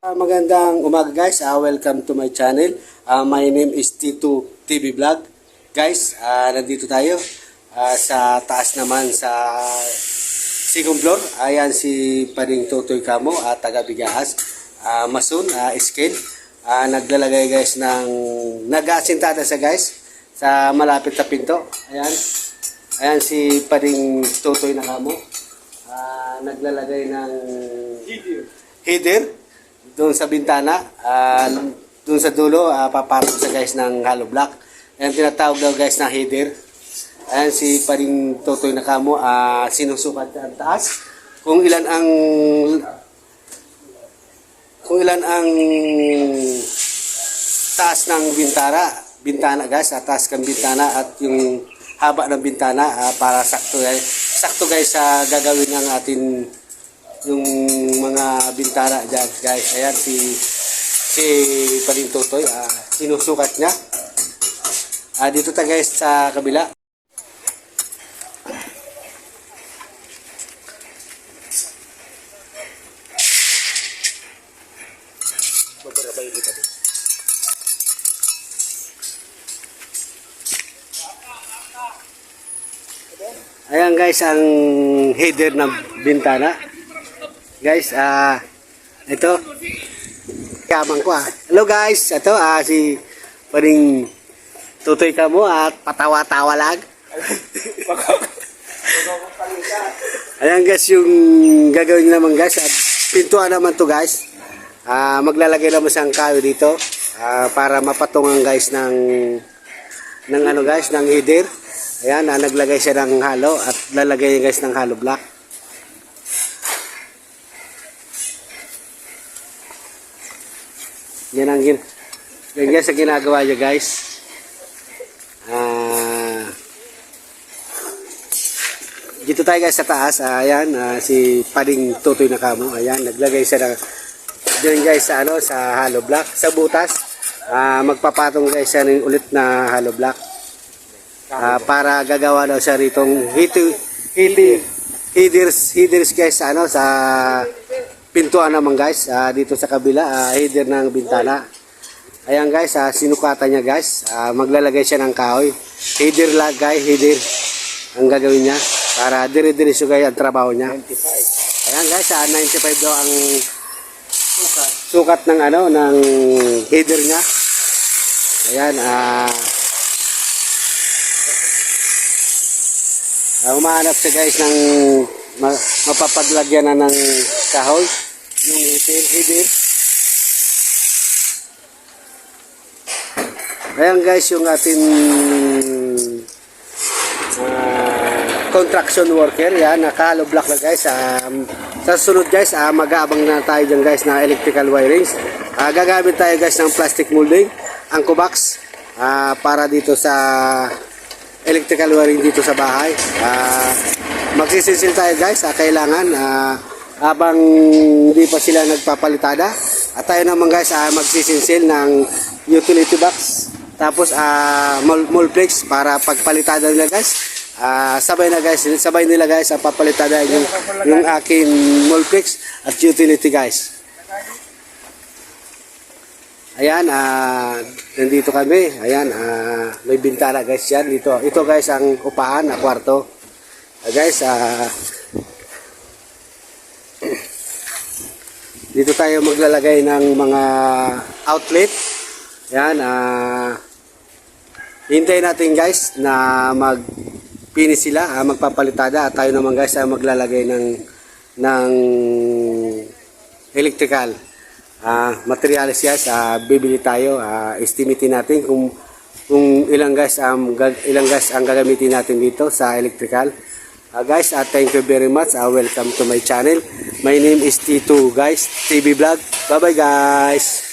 Uh, magandang umaga guys, uh, welcome to my channel. Uh, my name is Tito TV Vlog. Guys, uh, nandito tayo uh, sa taas naman sa second floor. Ayan si Paring Totoy Kamo at taga Bigaas. Uh, Masun, uh, scale. Uh, naglalagay guys ng nag-aasintada sa guys sa malapit sa pinto. Ayan. Ayan si Paring Totoy na Kamo. Uh, naglalagay ng header doon sa bintana, ah, doon sa dulo, uh, papasok sa guys ng hollow block. Ayan, tinatawag daw guys na header. Ayan, si paring Totoy Nakamo, uh, sinusukat ang taas. Kung ilan ang kung ilan ang taas ng bintana, bintana guys, at taas ng bintana at yung haba ng bintana ah, para sakto guys. Sakto guys sa gagawin ng atin yung mga bintana dyan guys. Ayan si si Paling Totoy, ah, sinusukat niya. Ah, dito tayo guys sa kabila. Ayan guys ang header ng bintana. Guys, ah ito. Kamang ko ah. Hello guys, ito ah si paring tutoy ka mo at patawa-tawa lang. Ayan guys, yung gagawin naman guys, at pintuan naman to guys. Ah, maglalagay naman siyang kayo dito ah, para mapatungan guys ng ng ano guys, ng header. Ayan, ah, naglagay siya ng halo at lalagay guys ng halo block. Yan ang gin yan guys ang ginagawa niya guys. Ah dito tayo guys sa taas. Ah, ayan, ah, si Pading Tutoy na kamo. Ayan, naglagay siya ng dyan guys sa ano sa hollow block sa butas. Ah, magpapatong guys siya ng ulit na hollow block. Ah, para gagawa daw siya ritong hiti hiti headers headers guys sa ano sa pintuan naman guys. Ah, dito sa kabila ah, header ng bintana. Ayan guys ah, sinukatan niya guys. Ah, maglalagay siya ng kahoy. Header lang guys header. Ang gagawin niya para dire-diretso guys ang trabaho niya. Ayan guys ah, 95 daw ang sukat, sukat ng ano ng header niya. Ayan ah. Ah, umahanap siya guys ng ma- mapapaglagyan na ng kahoy yung heater header ayan guys yung ating ah, construction worker. Yan nakalo block na guys. Um, sa sunod guys ah, mag-aabang na tayo dyan guys na electrical wirings. Ah, gagamit tayo guys ng plastic molding angko box ah, para dito sa electrical wiring dito sa bahay. Ah, magsisilsil tayo guys, ah, kailangan ah, habang hindi pa sila nagpapalitada. At tayo naman guys, ah, magsisilsil ng utility box. Tapos ah, mul- multiplex para pagpalitada nila guys. Ah, sabay na guys, sabay nila guys ang papalitada yung, yung akin multiplex at utility guys. Ayan, ah, nandito kami. Ayan, ah, may bintana guys yan dito. Ito guys ang upahan na kwarto. Ah, guys, ah, dito tayo maglalagay ng mga outlet. Ayan, ah, hintayin natin guys na mag finish sila, ah, magpapalitada. At tayo naman guys ay maglalagay ng ng electrical ah materials guys. Ah bibili tayo ah estimatein natin kung kung ilang gas ang gag- ilang gas ang gagamitin natin dito sa electrical Ah, guys ah thank you very much. Ah welcome to my channel. My name is Tito guys. TV vlog. Bye bye guys